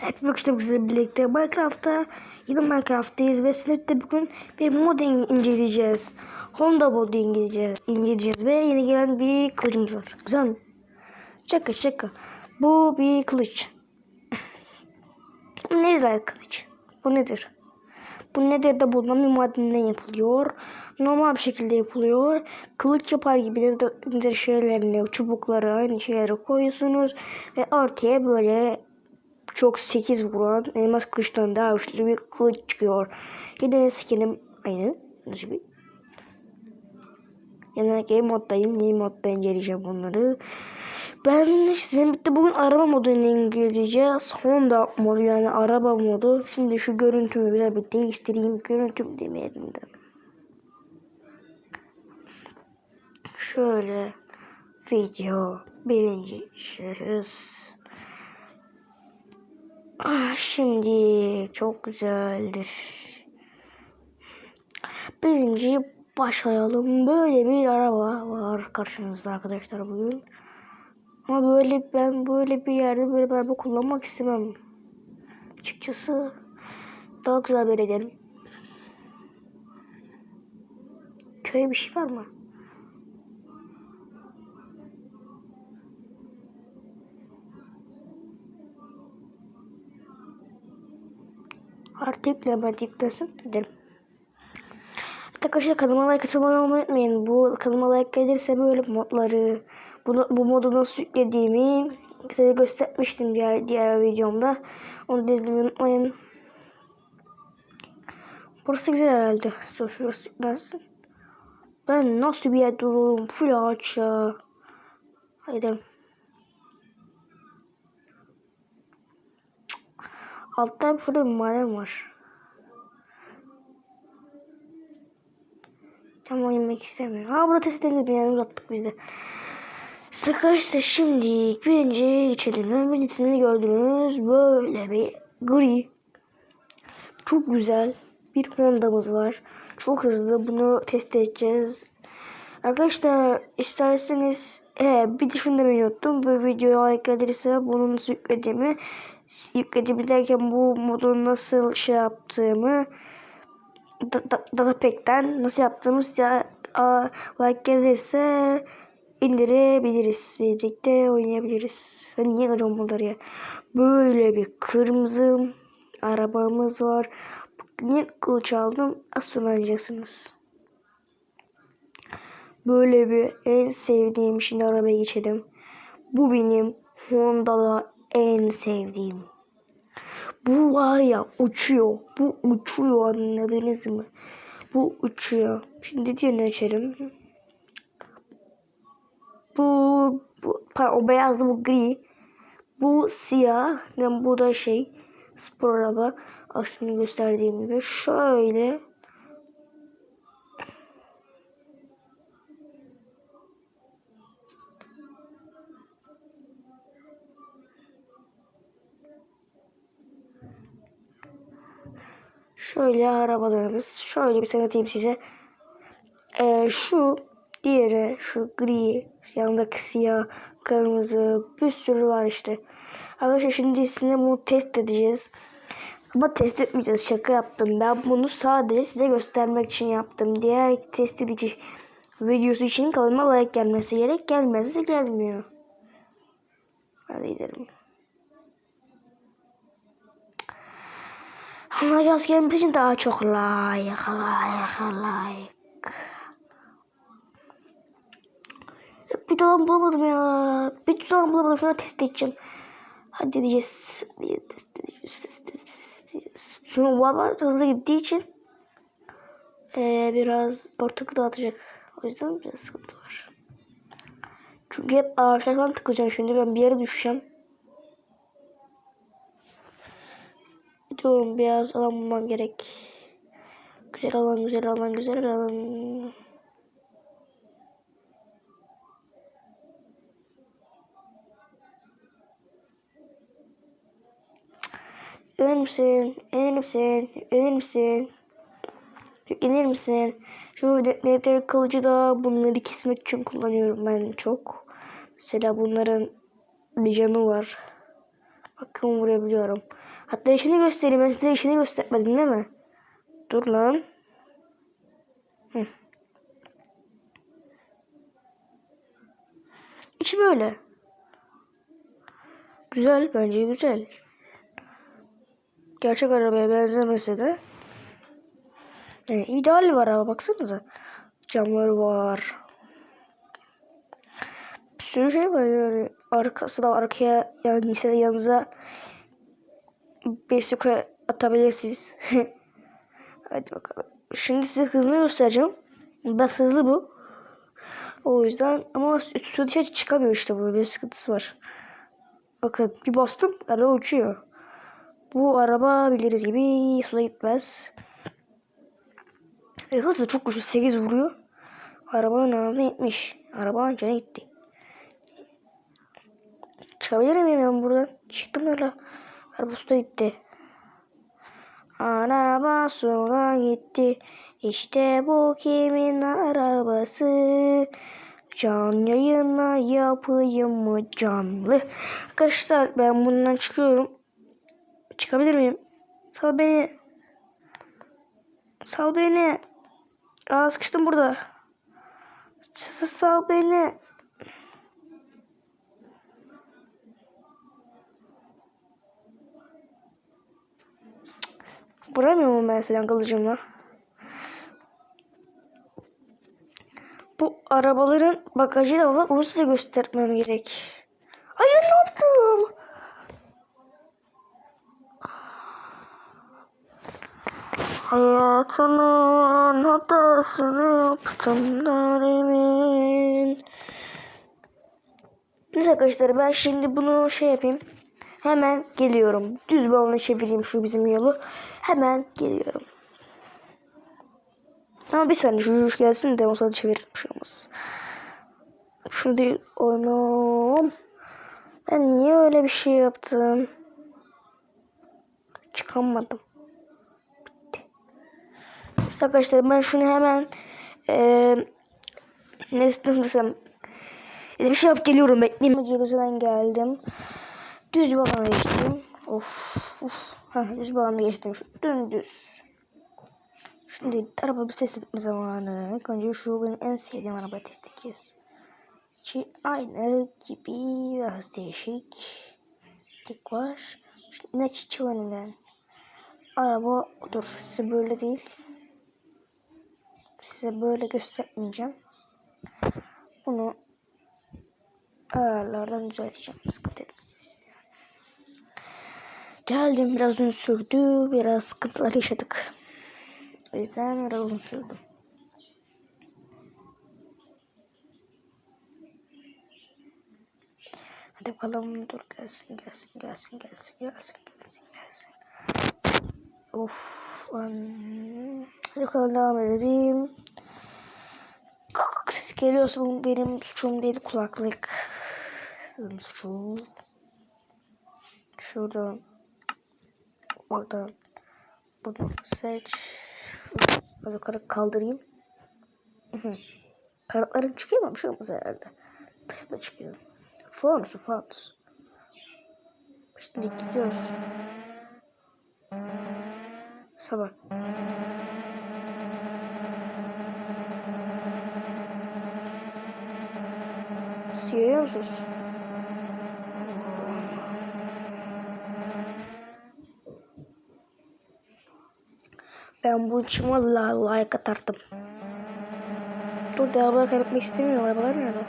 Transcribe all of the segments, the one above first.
Hep bakışta bizle birlikte Minecraft'ta yine Minecraft'tayız ve sizlerle bugün bir mod in- inceleyeceğiz. Honda modu inceleyeceğiz, inceleyeceğiz ve yeni gelen bir kılıcımız var. Güzel mi? Şaka şaka. Bu bir kılıç. Nedir kılıç? Bu nedir? Bu nedir de bulunan bir madenden yapılıyor. Normal bir şekilde yapılıyor. Kılıç yapar gibi nedir şeylerini, çubukları aynı şeyleri koyuyorsunuz. Ve ortaya böyle çok 8 vuran elmas kılıçtan daha güçlü bir kılıç çıkıyor. Yine skinim aynı. Nasıl bir Yine game moddayım. Yeni modda inceleyeceğim bunları. Ben size bitti bugün araba modunu inceleyeceğiz. Honda modu yani araba modu. Şimdi şu görüntümü biraz bir değiştireyim. Görüntüm demeyelim de. Şöyle video birinci şahıs. Ah, şimdi çok güzeldir. Birinci başlayalım. Böyle bir araba var karşınızda arkadaşlar bugün. Ama böyle ben böyle bir yerde böyle bir araba kullanmak istemem. Açıkçası daha güzel bir gidelim. Köye bir şey var mı? Artık lematiktasın. Gidelim. Arkadaşlar kanalıma like atmayı unutmayın. Bu kanalıma like gelirse böyle modları, bunu, bu modu nasıl yüklediğimi size göstermiştim diğer, diğer videomda. Onu da izlemeyi unutmayın. Burası güzel herhalde. Dur şurası nasıl? Ben nasıl bir yerde duruyorum? Full ağaç ya. Haydi. Altta bir maden var. Tam yemek istemiyorum. Ha burada test edelim yani uzattık biz de. İşte arkadaşlar şimdi birinci geçelim. Birincisini gördünüz. Böyle bir gri. Çok güzel bir Honda'mız var. Çok hızlı bunu test edeceğiz. Arkadaşlar isterseniz he, bir de şunu demeyi unuttum. Bu videoya like gelirse bunu nasıl yüklediğimi yüklediğimi derken bu modu nasıl şey yaptığımı Datapack'ten nasıl yaptığımız ya a, like gelirse indirebiliriz. Birlikte oynayabiliriz. Ben niye arıyorum bunları ya? Böyle bir kırmızı arabamız var. Niye kılıç aldım? Az sonra anlayacaksınız. Böyle bir en sevdiğim şimdi arabaya geçelim. Bu benim Honda'da en sevdiğim. Bu var ya uçuyor. Bu uçuyor anladınız mı? Bu uçuyor. Şimdi diğerini açarım. Bu, bu o beyazlı bu gri. Bu siyah. Yani bu da şey spor araba. Aslında gösterdiğim gibi. Şöyle Şöyle arabalarımız. Şöyle bir tanıtayım size. Ee, şu diğeri şu gri yanındaki siyah kırmızı bir sürü var işte. Arkadaşlar şimdi sizinle bunu test edeceğiz. Ama test etmeyeceğiz. Şaka yaptım. Ben bunu sadece size göstermek için yaptım. Diğer test edici videosu için kanalıma like gelmesi gerek. Gelmezse gelmiyor. Hadi gidelim. Ama yaz gelmesi için daha çok like, like, like. Bir dolan bulamadım ya. Bir dolan bulamadım. Şuna test edeceğim. Hadi diyeceğiz. Test edeceğiz. Test edeceğiz. Şunu baba hızlı gittiği için ee, biraz ortalık dağıtacak. O yüzden biraz sıkıntı var. Çünkü hep ağaçlar falan tıkılacağım şimdi. Ben bir yere düşeceğim. Diyorum biraz alan bulmam gerek. Güzel alan, güzel alan, güzel alan. İner misin? İner misin? İner misin? İner misin? Şu netleri kılıcı da bunları kesmek için kullanıyorum ben çok. Mesela bunların bir canı var. Bakın vurabiliyorum. Hatta işini göstereyim. Ben size işini göstermedim değil mi? Dur lan. Hı. İçi böyle. Güzel. Bence güzel. Gerçek arabaya benzemese de. Yani ideal var araba baksanıza. Camları var. Bir sürü şey var yani. Arkası da arkaya yani yanınıza bir soka atabilirsiniz. Hadi bakalım. Şimdi size hızını göstereceğim. Biraz hızlı bu. O yüzden ama üstü dışarı çıkamıyor işte böyle bir sıkıntısı var. Bakın bir bastım araba uçuyor. Bu araba bildiğiniz gibi suda gitmez. E, hızı çok güçlü 8 vuruyor. Arabanın ağzına gitmiş. Arabanın canı gitti. Çıkabilir miyim ben buradan? Çıktım öyle. Araba suda gitti. Araba suda gitti. İşte bu kimin arabası? Can yayına yapayım mı canlı? Arkadaşlar ben bundan çıkıyorum. Çıkabilir miyim? Sal beni. Sal beni. Aa sıkıştım burada. Sal beni. Vuramıyor mu senin kılıcımla? Bu arabaların bagajı da var. Onu size göstermem gerek. Hayır ne yaptım? Hayatımın hatasını yaptım darimin. Neyse arkadaşlar ben şimdi bunu şey yapayım. Hemen geliyorum. Düz balonu çevireyim şu bizim yolu. Hemen geliyorum. Ama bir saniye şu yürüyüş gelsin de sonra çeviririm olmaz. Şunu değil. Anam. Ben niye öyle bir şey yaptım? Çıkamadım. İşte arkadaşlar ben şunu hemen eee ne desem bir şey yapıp geliyorum bekleyin. Gözünden geldim. Düz bir alana geçtim. Of of. Ha, düz alana geçtim. Şu dümdüz. Şimdi araba bir test etme zamanı. İlk önce şu benim en sevdiğim araba test edeceğiz. İçi aynı gibi biraz değişik. Dik var. Şimdi ne çıkıyor önünden. Araba dur size böyle değil. Size böyle göstermeyeceğim. Bunu ayarlardan düzelteceğim. Sıkıntı etmeyin Geldim biraz uzun sürdü. Biraz sıkıntılar yaşadık. O yüzden biraz uzun sürdü. Hadi bakalım dur gelsin gelsin gelsin gelsin gelsin gelsin gelsin. Of. Um, hadi bakalım devam edelim. Ses geliyorsa bu benim suçum değil kulaklık. Sizin suçu. Şuradan. Oradan. Bunu seç. Şunu yukarı kaldırayım. Kanatlarım çıkıyor mu? Bir şey herhalde. Tabii çıkıyor. Fonus, fonus. Şimdi gidiyoruz. Sabah. Siyah musunuz? Ben bu için vallahi like atardım. Dur devamları kaybetmek istemiyorum. Arabalar nerede?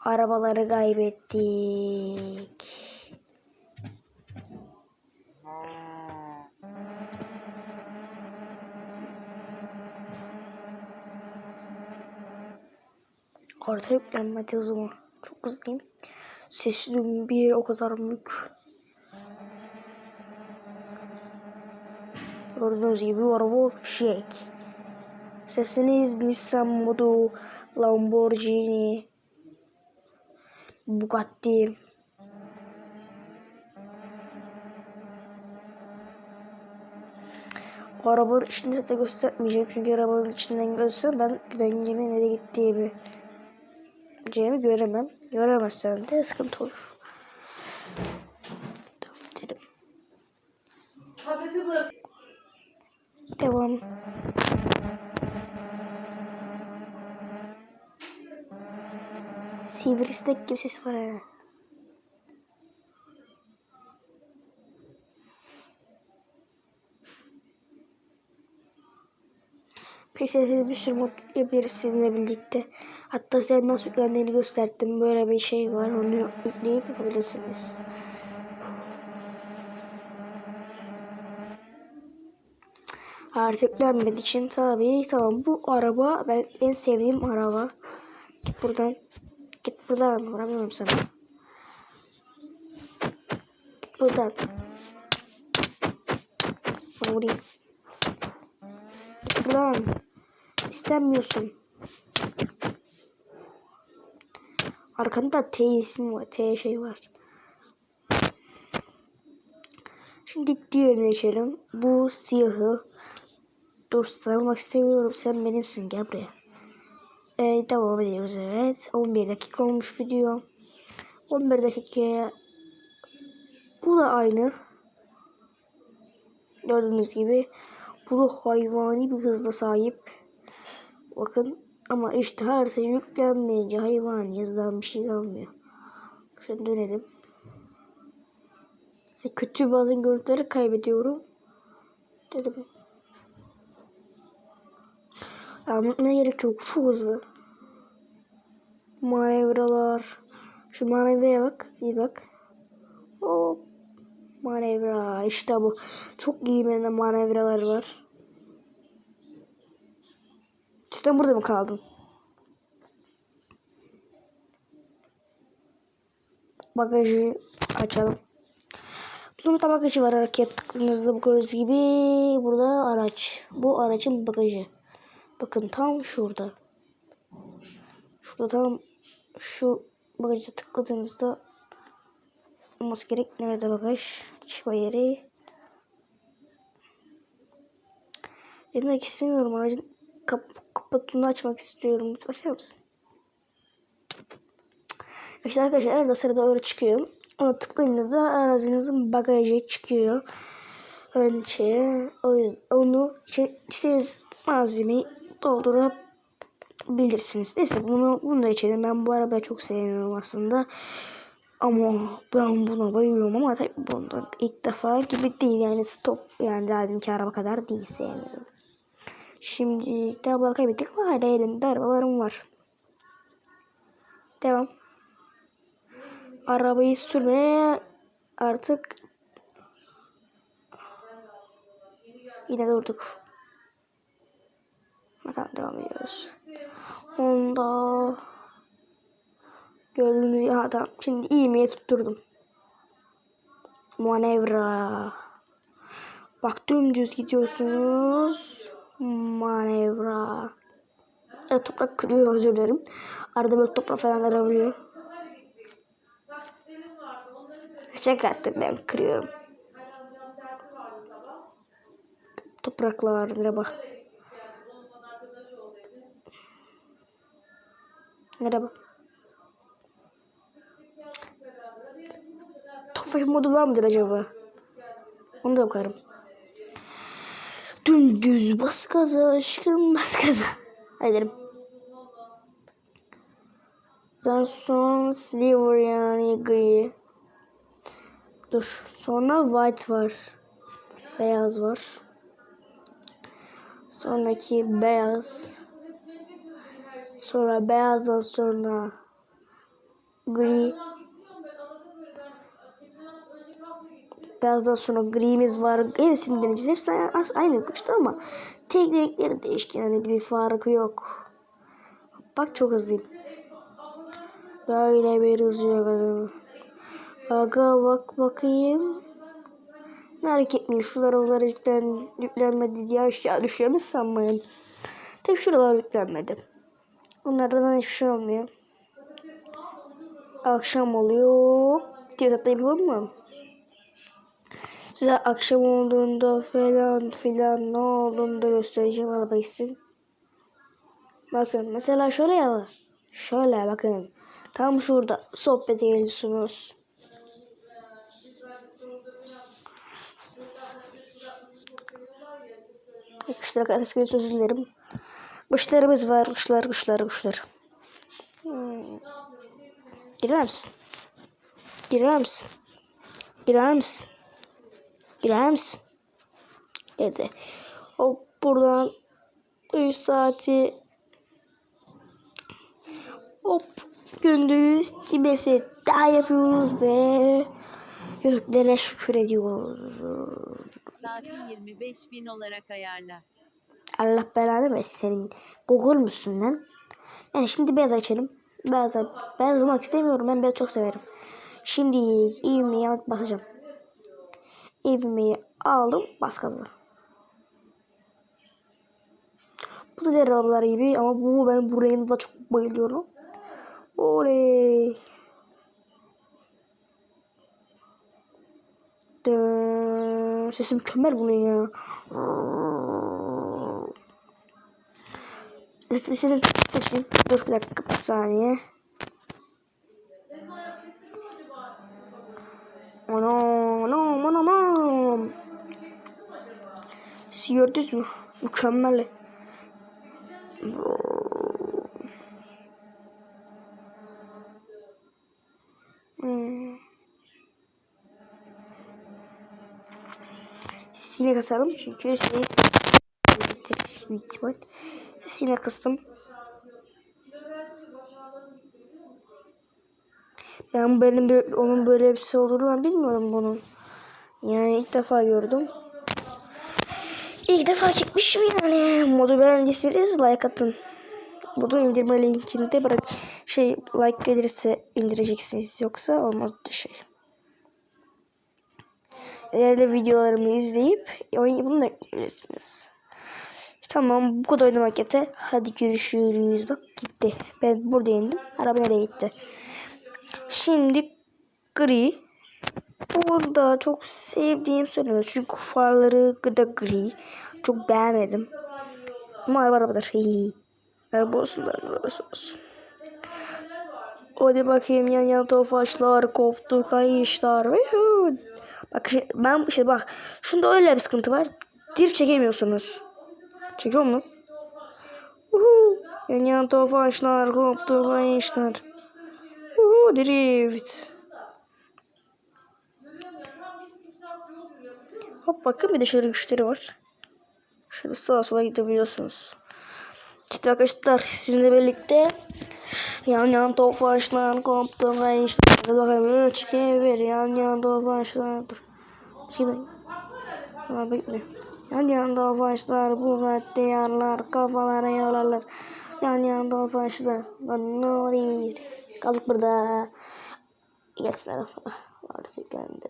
Arabaları kaybettik. Harita yüklenmedi hızıma. Çok hızlıyım. Sesli bir o kadar büyük. Gördüğünüz gibi araba fişek. Sesiniz Nissan Modu, Lamborghini, Bugatti. Bu arabanın içinde size göstermeyeceğim çünkü arabanın içinden görsem ben dengemin nereye gittiğimi göremem. Göremezsem de sıkıntı olur. Devam edelim. Tableti bırak. Devam. Sivrisinek gibi ses var ha. Sessiz bir sürü mod yapıyoruz sizinle birlikte. Hatta size nasıl yüklendiğini gösterdim. Böyle bir şey var. Onu yükleyip yapabilirsiniz. Artık yüklenmediği için tabii tamam bu araba ben en sevdiğim araba. Git buradan. Git buradan. Vuramıyorum sana. Git buradan. Sana vurayım. Git buradan. İstenmiyorsun. Arkanda T ismi var. T şey var. Şimdi diğerine geçelim. Bu siyahı. Dur sarılmak istemiyorum. Sen benimsin. Gel buraya. Ee, devam ediyoruz evet. 11 dakika olmuş video. 11 dakikaya bu da aynı. Gördüğünüz gibi bu da hayvani bir hızla sahip. Bakın ama işte harita yüklenmeyince hayvani yazılan bir şey kalmıyor. Şöyle dönelim. İşte kötü bazen görüntüleri kaybediyorum. Dedim. Anlatmaya gerek yok. Çok hızlı. Manevralar. Şu manevraya bak. İyi bak. Hop. Manevra. İşte bu. Çok iyi bende manevralar var. İşte burada mı kaldın? Bagajı açalım. Bunun da bagajı var hareket tıkladığınızda bu gördüğünüz gibi burada araç. Bu aracın bagajı. Bakın tam şurada. Şurada tam şu bagajı tıkladığınızda olması gerek. Nerede bagaj? Çıkma yeri. Demek istemiyorum. Aracın kap kaputunu açmak istiyorum. Açar mısın? İşte arkadaşlar arada sırada öyle çıkıyor. Ona tıklayınızda aracınızın bagajı çıkıyor. Önce o yüzden onu işte, istediğiniz malzemeyi doldurabilirsiniz. Neyse bunu, bunu da içelim. Ben bu arabayı çok sevmiyorum aslında. Ama ben buna bayılıyorum ama tabii bundan ilk defa gibi değil yani stop yani dedim ki araba kadar değil sevmiyorum. Şimdi arabaları kaybettik ama hala elimde arabalarım var. Devam. Arabayı sürmeye artık yine durduk. Tamam devam ediyoruz. Onda gördüğünüz ya tamam. Şimdi ivmeyi tutturdum. Manevra. Bak dümdüz gidiyorsunuz. Manevra. Arada toprak kırıyor özür dilerim. Arada böyle toprak falan arabiliyor. Şaka yaptım ben kırıyorum. Topraklar merhaba. Merhaba. Tofaş modu var mıdır acaba? Onu da bakarım. Dümdüz bas gaza aşkım bas gaza. Hadi Daha sonra silver yani gri. Dur. Sonra white var. Beyaz var. Sonraki beyaz. Sonra beyazdan sonra gri. Beyazdan sonra grimiz var. Hepsini deneyeceğiz. Hepsi aynı kuştu ama tek renkleri değişik. Yani bir farkı yok. Bak çok hızlıyım. Böyle bir hızlı yok. Aga bak bakayım. Ne hareket mi? Şuralara yüklen, yüklenmedi diye aşağı düşüyormuş sanmayın. Tek şuralar yüklenmedi. Onlardan hiçbir şey olmuyor. Akşam oluyor. Tiyatroda atlayabiliyor mı? Size akşam olduğunda falan filan ne olduğunda göstereceğim araba gitsin. Bakın mesela şöyle ya. Şöyle bakın. Tam şurada sohbet ediyorsunuz. Arkadaşlar arkadaşlar özür dilerim. Kuşlarımız var. Kuşlar, kuşlar, kuşlar. Hmm. Girer misin? Girer misin? Girer misin? Girer misin? Girdi. Hop buradan 3 saati hop gündüz kimesi daha yapıyoruz ve göklere şükür ediyoruz. Saati 25 bin olarak ayarla. Allah belanı versin senin. Google musun lan? Yani şimdi beyaz açalım. Beyaz, beyaz olmak istemiyorum. Ben beyaz çok severim. Şimdi ivmeyi alıp basacağım. İvmeyi aldım. Bas gazı. Bu da diğer arabalar gibi ama bu ben bu daha çok bayılıyorum. Oley. Dın. Sesi mükemmel bunun ya. Sizin seçin. Dur bir dakika bir saniye. Anam anam anam anam. Gördünüz mü? Mükemmel. Hmm. Kasarım çünkü ses büyük ihtimal. Sesini kıstım. Ben bir, onun böyle bir şey olduğunu ben bilmiyorum bunun. Yani ilk defa gördüm. İlk defa çıkmışım yani. Modu beğendiyseniz like atın. Modu indirme linkini de bırak. Şey like gelirse indireceksiniz. Yoksa olmaz bir şey. İleride videolarımı izleyip oyun- bunu da ekleyebilirsiniz. Tamam bu kadar oynamak. Hadi görüşürüz. Bak gitti. Ben burada indim. Araba nereye gitti? Şimdi gri. Bunu da çok sevdiğim söylemez. Çünkü farları da gri. Çok beğenmedim. Ama araba arabadır. Hihi. Araba olsun da arabası olsun. Hadi bakayım yan yan tofaşlar, koptu kayışlar. Bak şimdi, ben işte bak. Şunda öyle bir sıkıntı var. Drift çekemiyorsunuz. Çekiyor mu? Uhu. Yan yan tofaşlar, koptu kayışlar. Uhu, drift. Hop bakın bir de şöyle güçleri var. Şöyle sağa sola gidebiliyorsunuz. İşte arkadaşlar sizinle birlikte yan yan tofaşlar koptu kayışlar. Hadi bakalım 3 2 1 yan yan tofaşlar. Dur. Şimdi Ama bekle. Yan yan tofaşlar Bugatti yarlar kafalara yolarlar. Yan yan tofaşlar Nuri. Kaldık burada. Geçsinler. Artık geldi.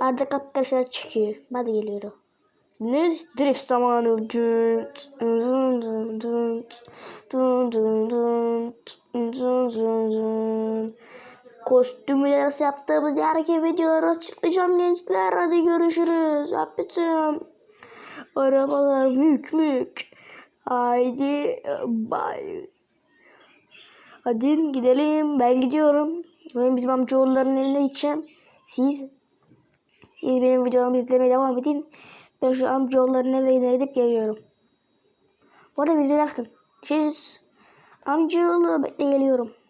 Artık arkadaşlar çıkıyor. Hadi geliyorum. Ne drift zamanı. Dün, dün, dün, dün, dün, dün, dün, dün, dün, dün, dün. Kostümü nasıl yaptığımız diğer videoları açıklayacağım gençler. Hadi görüşürüz. Öpüyorum. Arabalar mük mük. Haydi bye. Hadi gidelim. Ben gidiyorum. Ben bizim amcaoğulların eline gideceğim. Siz siz benim videolarımı izlemeye devam edin. Ben şu amcaoğulların evine gidip geliyorum. Bu arada videoya yakın. Siz amcaoğlu bekle geliyorum.